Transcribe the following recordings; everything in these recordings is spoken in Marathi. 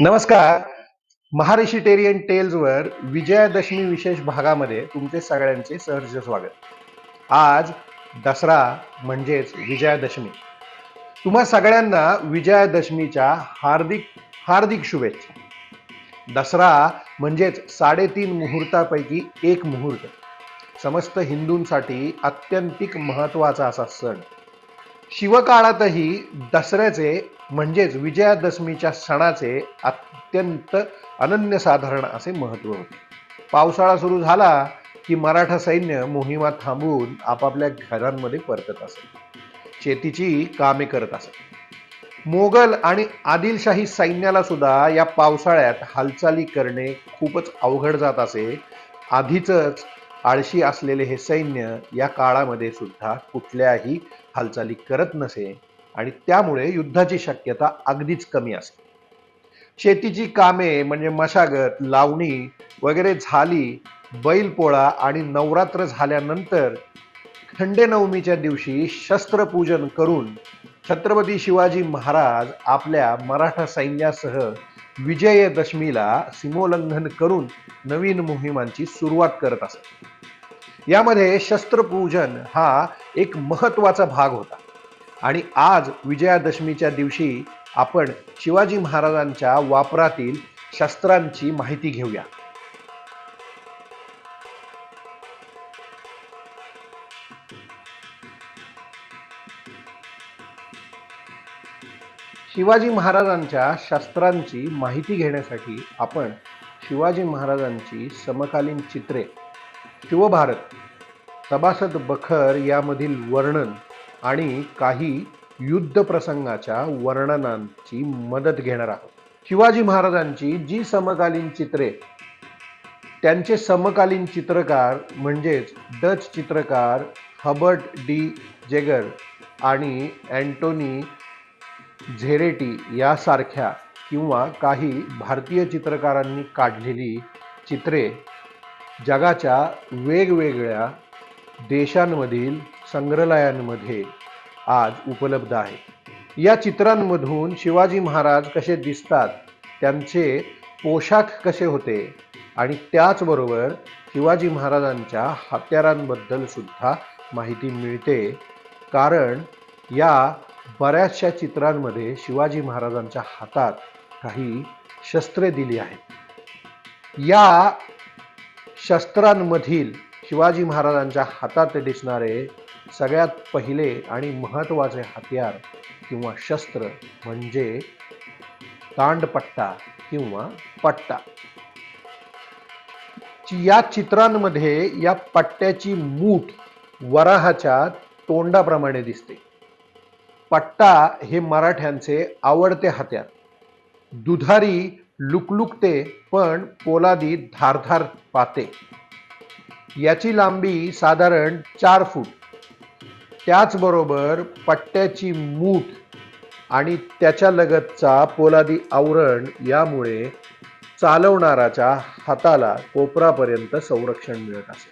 नमस्कार. महारिशिटेरियन टेल्सवर विजयादशमी विशेष भागामध्ये तुमचे सगळ्यांचे सहर्ष स्वागत. आज दसरा म्हणजेच विजयादशमी. तुम्हा सगळ्यांना विजयादशमीच्या हार्दिक हार्दिक शुभेच्छा. दसरा म्हणजेच साडेतीन मुहूर्तापैकी एक मुहूर्त. समस्त हिंदूंसाठी अत्यंतिक महत्त्वाचा असा सण. शिवकाळातही दसऱ्याचे म्हणजेच विजयादशमीच्या सणाचे अत्यंत अनन्यसाधारण असे महत्त्व होते. पावसाळा सुरू झाला की मराठा सैन्य मोहिमा थांबवून आपापल्या घरांमध्ये परतत असत. शेतीची कामे करत असत. मोगल आणि आदिलशाही सैन्याला सुद्धा या पावसाळ्यात हालचाली करणे खूपच अवघड जात असे. आधीच आळशी असलेले हे सैन्य या काळामध्ये सुद्धा कुठल्याही हालचाली करत नसे आणि त्यामुळे युद्धाची शक्यता अगदीच कमी असते. शेतीची कामे म्हणजे मशागत लावणी वगैरे झाली बैलपोळा आणि नवरात्र झाल्यानंतर खंडेनवमीच्या दिवशी शस्त्रपूजन करून छत्रपती शिवाजी महाराज आपल्या मराठा सैन्यासह विजयदशमीला सीमोल्लंघन करून नवीन मोहिमांची सुरुवात करत असत. यामध्ये शस्त्रपूजन हा एक महत्त्वाचा भाग होता. आणि आज विजयादशमीच्या दिवशी आपण शिवाजी महाराजांच्या वापरातील शस्त्रांची माहिती घेऊया. शिवाजी महाराजांच्या शस्त्रांची माहिती घेण्यासाठी आपण शिवाजी महाराजांची समकालीन चित्रे शिवभारत सभासद बखर यामधील वर्णन आणि काही युद्ध प्रसंगाच्या वर्णनांची मदत घेणार आहोत. शिवाजी महाराजांची जी समकालीन चित्रे त्यांचे समकालीन चित्रकार म्हणजेच डच चित्रकार हबर्ट डी जेगर आणि अँटोनी झेरेटी यासारख्या किंवा काही भारतीय चित्रकारांनी काढलेली चित्रे जगाच्या वेगवेगळ्या देशांमधील संग्रहालयांमध्ये आज उपलब्ध आहे. या चित्रांमधून शिवाजी महाराज कसे दिसतात त्यांचे पोशाख कसे होते आणि त्याचबरोबर शिवाजी महाराजांच्या हत्यारांबद्दल सुद्धा माहिती मिळते. कारण या बऱ्याचशा चित्रांमध्ये शिवाजी महाराजांच्या हातात काही शस्त्रे दिली आहेत. या शस्त्रांमधील शिवाजी महाराजांच्या हातात दिसणारे सगळ्यात पहिले आणि महत्त्वाचे हत्यार किंवा शस्त्र म्हणजे तांडपट्टा किंवा पट्टा. या चित्रांमध्ये या पट्ट्याची मूठ वराहाच्या तोंडाप्रमाणे दिसते. पट्टा हे मराठ्यांचे आवडते हत्यार दुधारी लुकलुकते पण पोलादी धारधार पाते. याची लांबी साधारण चार फूट. त्याचबरोबर पट्ट्याची मूठ आणि त्याच्या लगतचा पोलादी आवरण यामुळे चालवणाराच्या हाताला कोपरापर्यंत संरक्षण मिळत असे.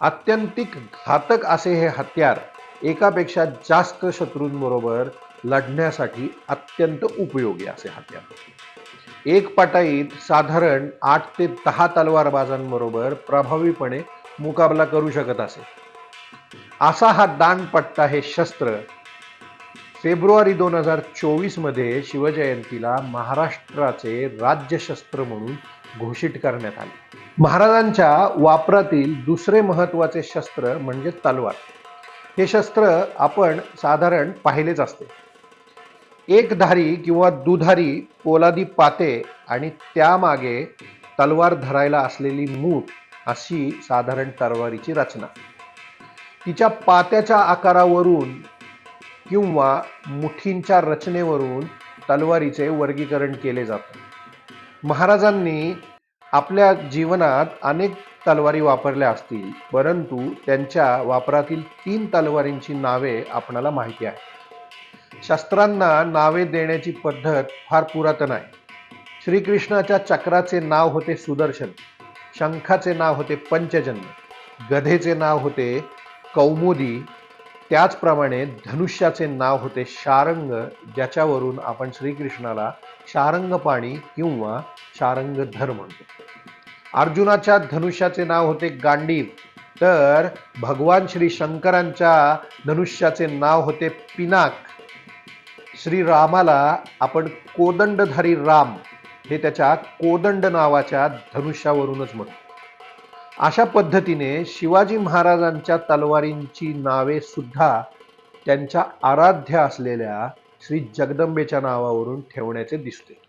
आत्यंतिक घातक असे हे हत्यार एकापेक्षा जास्त शत्रूंबरोबर लढण्यासाठी अत्यंत उपयोगी असे हत्यार. एक पटाईत साधारण आठ ते दहा तलवारबाजांबरोबर प्रभावीपणे मुकाबला करू शकत असे. असा हा दानपट्टा हे शस्त्र फेब्रुवारी दोन हजार चोवीसमध्ये शिवजयंतीला महाराष्ट्राचे राज्यशस्त्र म्हणून घोषित करण्यात आले. महाराजांच्या वापरातील दुसरे महत्त्वाचे शस्त्र म्हणजे तलवार. हे शस्त्र आपण साधारण पाहिलेच असते. एकधारी किंवा दुधारी पोलादी पाते आणि त्यामागे तलवार धरायला असलेली मूठ अशी साधारण तलवारीची रचना. तिच्या पात्याच्या आकारावरून किंवा मुठींच्या रचनेवरून तलवारीचे वर्गीकरण केले जाते. महाराजांनी आपल्या जीवनात अनेक तलवारी वापरल्या असतील परंतु त्यांच्या वापरातील तीन तलवारींची नावे आपणाला माहिती आहे शस्त्रांना नावे देण्याची पद्धत फार पुरातन आहे. श्रीकृष्णाच्या चक्राचे नाव होते सुदर्शन. शंखाचे नाव होते पंचजन्य. गधेचे नाव होते कौमुदी. त्याचप्रमाणे धनुष्याचे नाव होते शारंग ज्याच्यावरून आपण श्रीकृष्णाला शारंगपाणी किंवा किंवा शारंगधर म्हणतो. अर्जुनाच्या धनुष्याचे नाव होते गांडीव. तर भगवान श्री शंकरांच्या धनुष्याचे नाव होते पिनाक. श्री रामाला आपण कोदंडधारी राम हे त्याच्या कोदंड नावाच्या धनुष्यावरूनच म्हणतो अशा पद्धतीने शिवाजी महाराजांच्या तलवारींची नावे सुद्धा त्यांच्या आराध्य असलेल्या श्री जगदंबेच्या नावावरून ठेवण्याचे दिसते.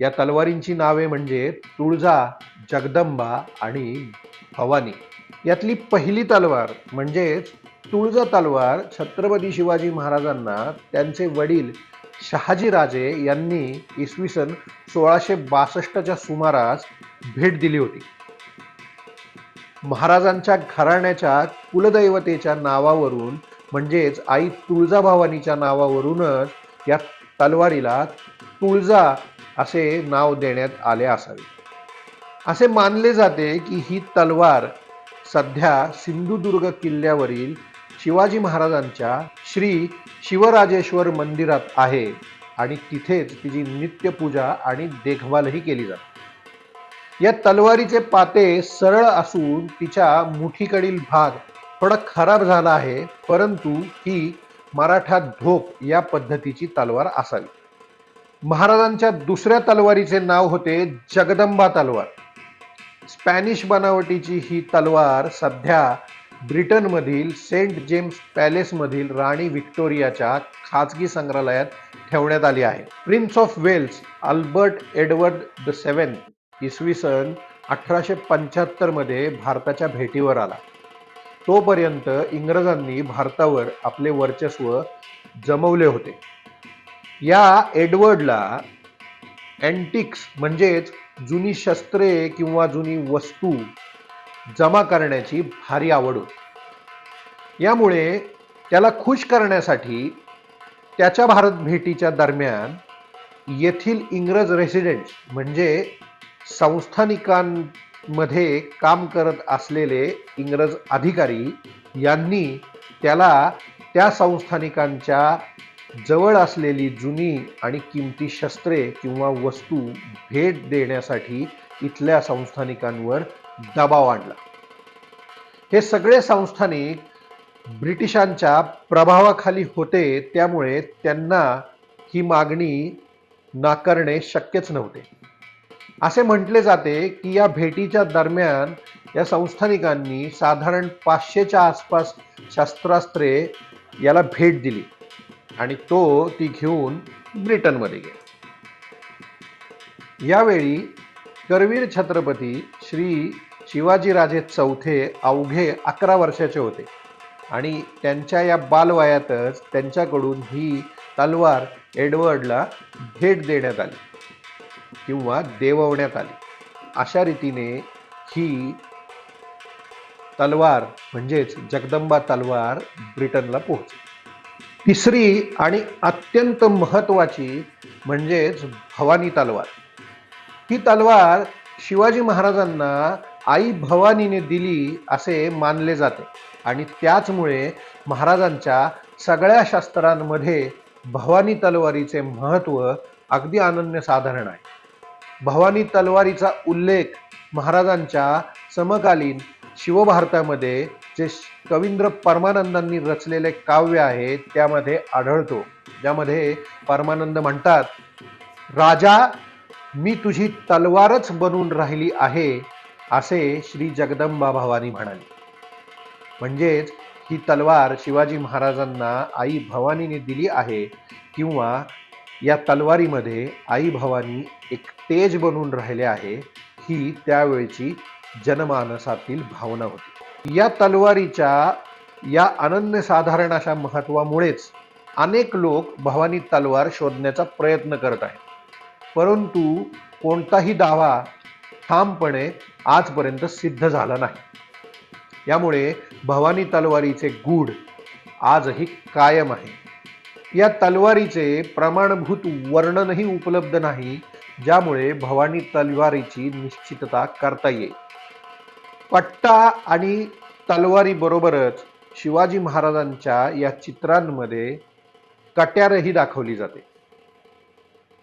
या तलवारींची नावे म्हणजे तुळजा जगदंबा आणि भवानी. यातली पहिली तलवार म्हणजेच तुळजा तलवार छत्रपती शिवाजी महाराजांना त्यांचे वडील शहाजीराजे यांनी इसवी सन सोळाशे बासष्टच्या सुमारास भेट दिली होती. महाराजांच्या घराण्याच्या कुलदैवतेच्या नावावरून म्हणजेच आई तुळजाभवानीच्या नावावरूनच या तलवारीला तुळजा असे नाव देण्यात आले असावे. असे मानले जाते की ही तलवार सध्या सिंधुदुर्ग किल्ल्यावरील शिवाजी महाराजांच्या श्री शिवराजेश्वर मंदिरात आहे आणि तिथेच तिची नित्यपूजा आणि देखभालही केली जाते. या तलवारीचे पाते सरळ असून तिच्या मुठीकडील भाग थोडा खराब झाला आहे परंतु ही मराठा धोप या पद्धतीची तलवार असावी. महाराजांच्या दुसऱ्या तलवारीचे नाव होते जगदंबा तलवार. स्पॅनिश बनावटीची ही तलवार सध्या ब्रिटनमधील सेंट जेम्स पॅलेसमधील राणी व्हिक्टोरियाच्या खाजगी संग्रहालयात ठेवण्यात आली आहे. Prince of Wales Albert Edward the seven इसवी सन अठराशे पंच्याहत्तरमध्ये भारताच्या भेटीवर आला. तोपर्यंत इंग्रजांनी भारतावर आपले वर्चस्व जमवले होते. या एडवर्डला अँटिक्स म्हणजेच जुनी शस्त्रे किंवा जुनी वस्तू जमा करण्याची भारी आवड होती. यामुळे त्याला खुश करण्यासाठी त्याच्या भारत भेटीच्या दरम्यान येथील इंग्रज रेसिडेंट्स म्हणजे संस्थानिकांमध्ये काम करत असलेले इंग्रज अधिकारी यांनी त्याला त्या संस्थानिकांच्या जवळ असलेली जुनी आणि किमती शस्त्रे किंवा वस्तू भेट देण्यासाठी इथल्या संस्थानिकांवर दबाव आणला. हे सगळे संस्थानिक ब्रिटिशांच्या प्रभावाखाली होते त्यामुळे त्यांना ही मागणी नाकारणे शक्यच नव्हते. असे म्हटले जाते की या भेटीच्या दरम्यान या संस्थानिकांनी साधारण पाचशेच्या आसपास शस्त्रास्त्रे याला भेट दिली आणि तो ती घेऊन ब्रिटनमध्ये गेला. यावेळी करवीर छत्रपती श्री शिवाजीराजे चौथे अवघे अकरा वर्षाचे होते. आणि त्यांच्या या बालवयातच त्यांच्याकडून ही तलवार एडवर्डला भेट देण्यात आली किंवा देववण्यात आली. अशा रीतीने ही तलवार म्हणजेच जगदंबा तलवार ब्रिटनला पोहोचली. तिसरी आणि अत्यंत महत्त्वाची म्हणजेच भवानी तलवार. ही तलवार शिवाजी महाराजांना आई भवानीने दिली असे मानले जाते. आणि त्याचमुळे महाराजांच्या सगळ्या शास्त्रांमध्ये भवानी तलवारीचे महत्त्व अगदी अनन्यसाधारण आहे. भवानी तलवारीचा उल्लेख महाराजांच्या समकालीन शिवभारतामध्ये जे कवींद्र परमानंदांनी रचलेले काव्य आहे त्यामध्ये आढळतो. ज्यामध्ये परमानंद म्हणतात राजा मी तुझी तलवारच बनून राहिली आहे. असे श्री जगदंबा भवानी म्हणाली. म्हणजेच ही तलवार शिवाजी महाराजांना आई भवानीने दिली आहे किंवा या तलवारीमध्ये आई भवानी एक तेज बनून राहिले आहे ही त्यावेळची जनमानसातील भावना होती. या तलवारीच्या या अनन्यसाधारण अशा महत्वामुळेच अनेक लोक भवानी तलवार शोधण्याचा प्रयत्न करत आहेत. परंतु कोणताही दावा ठामपणे आजपर्यंत सिद्ध झाला नाही. यामुळे भवानी तलवारीचे गूढ आजही कायम आहे. या तलवारीचे प्रमाणभूत वर्णनही उपलब्ध नाही ज्यामुळे भवानी तलवारीची निश्चितता करता येईल. पट्टा आणि तलवारीबरोबरच शिवाजी महाराजांच्या या चित्रांमध्ये कट्यारही दाखवली जाते.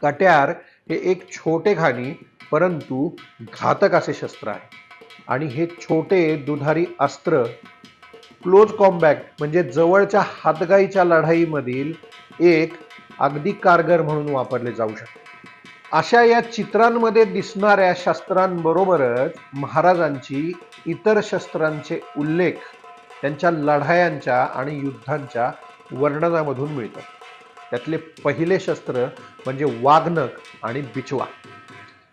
कट्यार हे एक छोटे खाणी परंतु घातक असे शस्त्र आहे. आणि हे छोटे दुधारी अस्त्र क्लोज कॉम्बॅक्ट म्हणजे जवळच्या हातगाईच्या लढाईमधील एक अगदी कारगर म्हणून वापरले जाऊ शकते. अशा या चित्रांमध्ये दिसणाऱ्या शस्त्रांबरोबरच महाराजांची इतर शस्त्रांचे उल्लेख त्यांच्या लढायांच्या आणि युद्धांच्या वर्णनामधून मिळतात. त्यातले पहिले शस्त्र म्हणजे वाघनक आणि बिचवा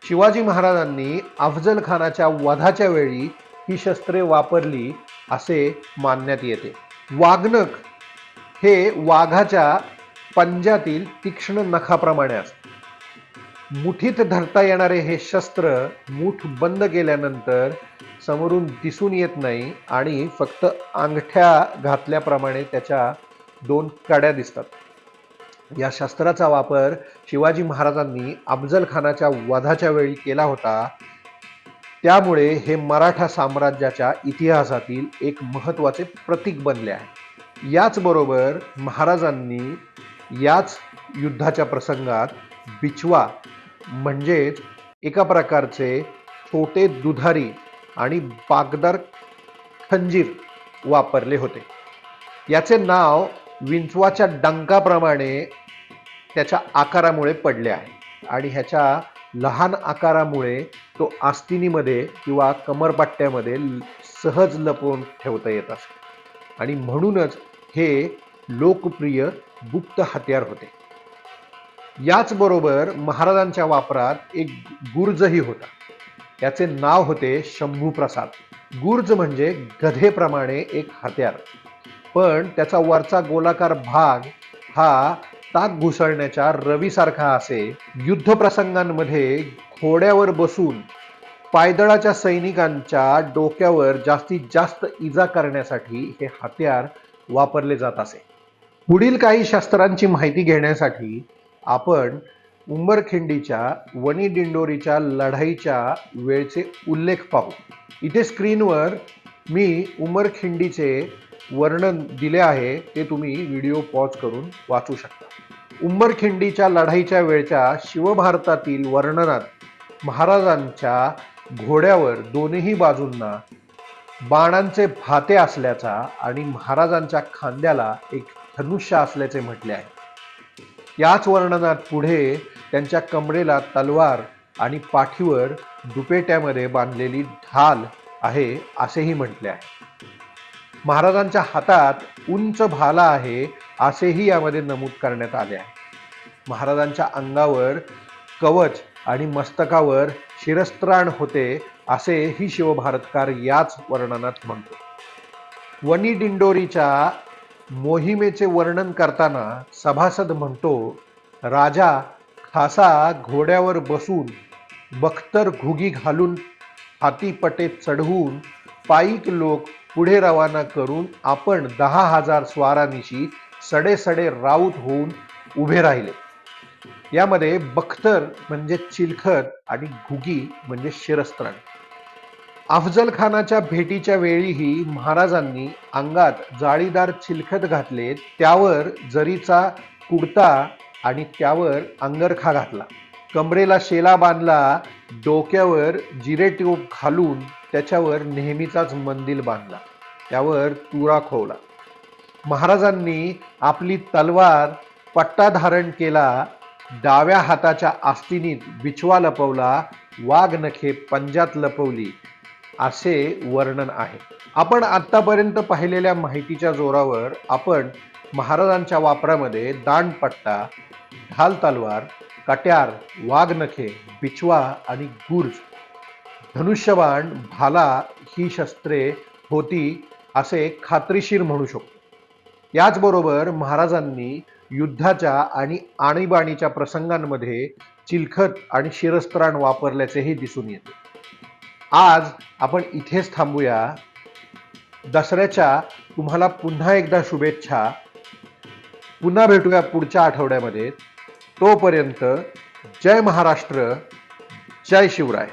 शिवाजी महाराजांनी अफजल खानाच्या वधाच्या वेळी ही शस्त्रे वापरली असे मानण्यात येते. वाघनक हे वाघाच्या पंजातील तीक्ष्ण नखाप्रमाणे असते. मुठीत धरता येणारे हे शस्त्र मूठ बंद केल्यानंतर समोरून दिसून येत नाही आणि फक्त अंगठ्या घातल्याप्रमाणे त्याच्या दोन कड्या दिसतात. या शस्त्राचा वापर शिवाजी महाराजांनी अफजल खानाच्या वधाच्या वेळी केला होता. त्यामुळे हे मराठा साम्राज्याच्या इतिहासातील एक महत्त्वाचे प्रतीक बनले आहे. याचबरोबर महाराजांनी याच युद्धाच्या प्रसंगात बिचवा म्हणजेच एका प्रकारचे छोटे दुधारी आणि बागदार खंजीर वापरले होते. याचे नाव विंचवाच्या डंकाप्रमाणे त्याच्या आकारामुळे पडले आहे आणि ह्याच्या लहान आकारामुळे तो आस्तिनीमध्ये किंवा कमरपट्ट्यामध्ये सहज लपवून ठेवता येत असे आणि म्हणूनच हे लोकप्रिय गुप्त हत्यार होते. याचबरोबर महाराजांच्या वापरात एक गुर्जही होता. याचे नाव होते शंभूप्रसाद. गुर्ज म्हणजे गधेप्रमाणे एक हत्यार. पण त्याचा वरचा गोलाकार भाग हा ताक घुसळण्याच्या रवीसारखा असे युद्ध प्रसंगांमध्ये घोड्यावर बसून पायदळाच्या सैनिकांच्या डोक्यावर जास्तीत जास्त इजा करण्यासाठी हे हत्यार वापरले जात असे. पुढील काही शस्त्रांची माहिती घेण्यासाठी आपण उंबरखिंडीच्या वणी दिंडोरीच्या लढाईच्या वेळचे उल्लेख पाहू. इथे स्क्रीनवर मी उमरखिंडीचे वर्णन दिले आहे ते तुम्ही व्हिडिओ पॉज करून वाचू शकता. उंबरखिंडीच्या लढाईच्या वेळच्या शिवभारतातील वर्णनात महाराजांच्या घोड्यावर दोन्ही बाजूंना बाणांचे भाते असल्याचा आणि महाराजांच्या खांद्याला एक धनुष्य असल्याचे म्हटले आहे. याच वर्णनात पुढे त्यांच्या कमरेला तलवार आणि पाठीवर दुपेट्यामध्ये बांधलेली ढाल आहे असेही म्हटले आहे. महाराजांच्या हातात उंच भाला आहे असेही यामध्ये नमूद करण्यात आले आहे. महाराजांच्या अंगावर कवच आणि मस्तकावर शिरस्त्राण होते असे ही शिवभारतकार याच वर्णनात म्हणतो. वनी डिंडोरीच्या मोहिमेचे वर्णन करताना सभासद म्हणतो राजा खासा घोड्यावर बसून बख्तर घुगी घालून हातीपटे चढवून पायीक लोक पुढे रवाना करून आपण दहा हजार स्वारांनीशी सडे सडे राऊत होऊन उभे राहिले. यामध्ये बख्तर म्हणजे चिलखत आणि घुगी म्हणजे शिरस्त्राण अफजल खानाच्या भेटीच्या वेळीही महाराजांनी अंगात जाळीदार चिलखत घातले त्यावर जरीचा कुडता आणि त्यावर अंगरखा घातला. कमरेला शेला बांधला डोक्यावर जिरे टोप घालून त्याच्यावर नेहमीचाच मंदिल बांधला. त्यावर तुरा खोवला. महाराजांनी आपली तलवार पट्टा धारण केला डाव्या हाताच्या आस्तिनीत बिछवा लपवला वाघ नखे पंजात लपवली असे वर्णन आहे. आपण आत्तापर्यंत पाहिलेल्या माहितीच्या जोरावर आपण महाराजांच्या वापरामध्ये दांडपट्टा ढाल तलवार कट्यार वाघनखे बिचवा आणि गुर्ज धनुष्यबाण भाला ही शस्त्रे होती असे खात्रीशीर म्हणू शकतो. याचबरोबर महाराजांनी युद्धाच्या आणि आणीबाणीच्या प्रसंगांमध्ये चिलखत आणि शिरस्त्राण वापरल्याचेही दिसून येते. आज आपण इथेच थांबूया. दसऱ्याच्या तुम्हाला पुन्हा एकदा शुभेच्छा. पुन्हा भेटूया पुढच्या आठवड्यामध्ये. तोपर्यंत जय महाराष्ट्र जय शिवराय.